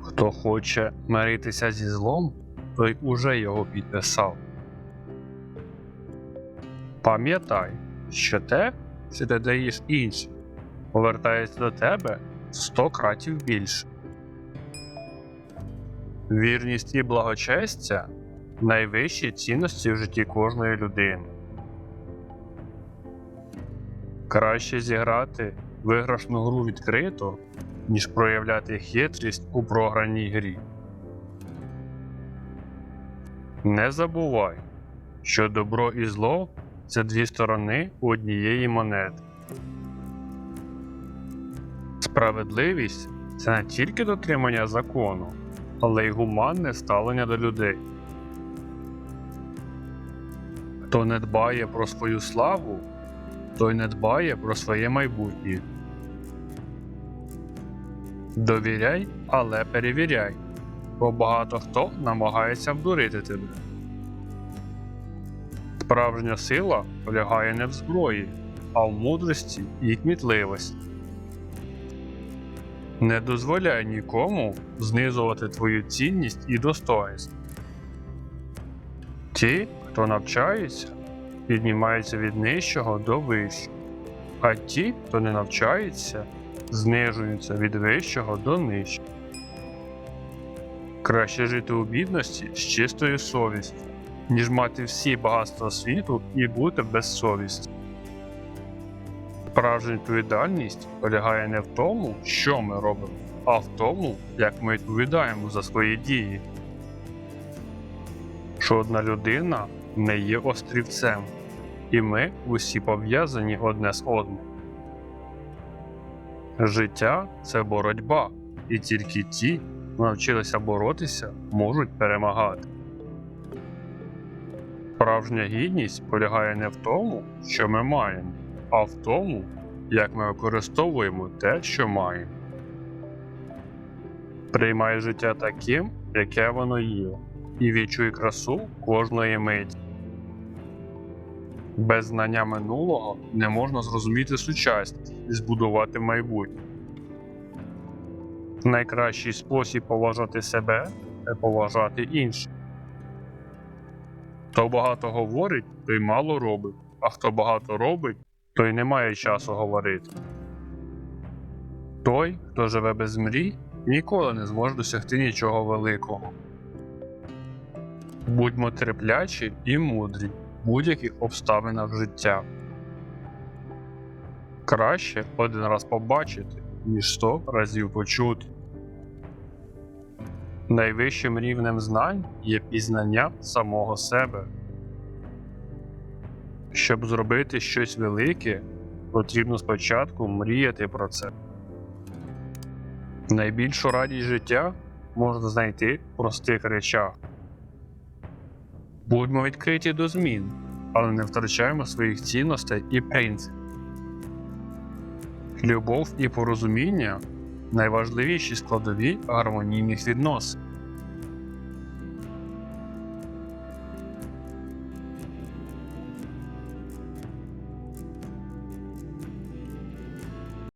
Хто хоче миритися зі злом, той уже його підписав. Пам'ятай, що те, що ти даєш іншим, повертається до тебе сто кратів більше. Вірність і благочестя найвищі цінності в житті кожної людини. Краще зіграти виграшну гру відкрито, ніж проявляти хитрість у програній грі. Не забувай, що добро і зло це дві сторони однієї монети. Справедливість це не тільки дотримання закону, але й гуманне ставлення до людей. Хто не дбає про свою славу, той не дбає про своє майбутнє. Довіряй, але перевіряй, бо багато хто намагається вдурити тебе. Справжня сила полягає не в зброї, а в мудрості і кмітливості. Не дозволяй нікому знизувати твою цінність і достоинство. Ті, хто навчається, піднімаються від нижчого до вищого, а ті, хто не навчається, знижуються від вищого до нижчого. Краще жити у бідності з чистою совістю, ніж мати всі багатства світу і бути без совісті. Справжня відповідальність полягає не в тому, що ми робимо, а в тому, як ми відповідаємо за свої дії. Жодна людина не є острівцем, і ми усі пов'язані одне з одним. Життя це боротьба, і тільки ті, хто навчилися боротися, можуть перемагати. Справжня гідність полягає не в тому, що ми маємо, а в тому, як ми використовуємо те, що маємо. Приймай життя таким, яке воно є, і відчуй красу кожної миті. Без знання минулого не можна зрозуміти сучасність і збудувати майбутнє. Найкращий спосіб поважати себе це поважати інших. Хто багато говорить, той мало робить, а хто багато робить, той не має часу говорити. Той, хто живе без мрій, ніколи не зможе досягти нічого великого. Будьмо терплячі і мудрі будь-яких обставинах життя. Краще один раз побачити, ніж сто разів почути. Найвищим рівнем знань є пізнання самого себе. Щоб зробити щось велике, потрібно спочатку мріяти про це. Найбільшу радість життя можна знайти в простих речах. Будьмо відкриті до змін, але не втрачаємо своїх цінностей і принципів. Любов і порозуміння найважливіші складові гармонійних відносин.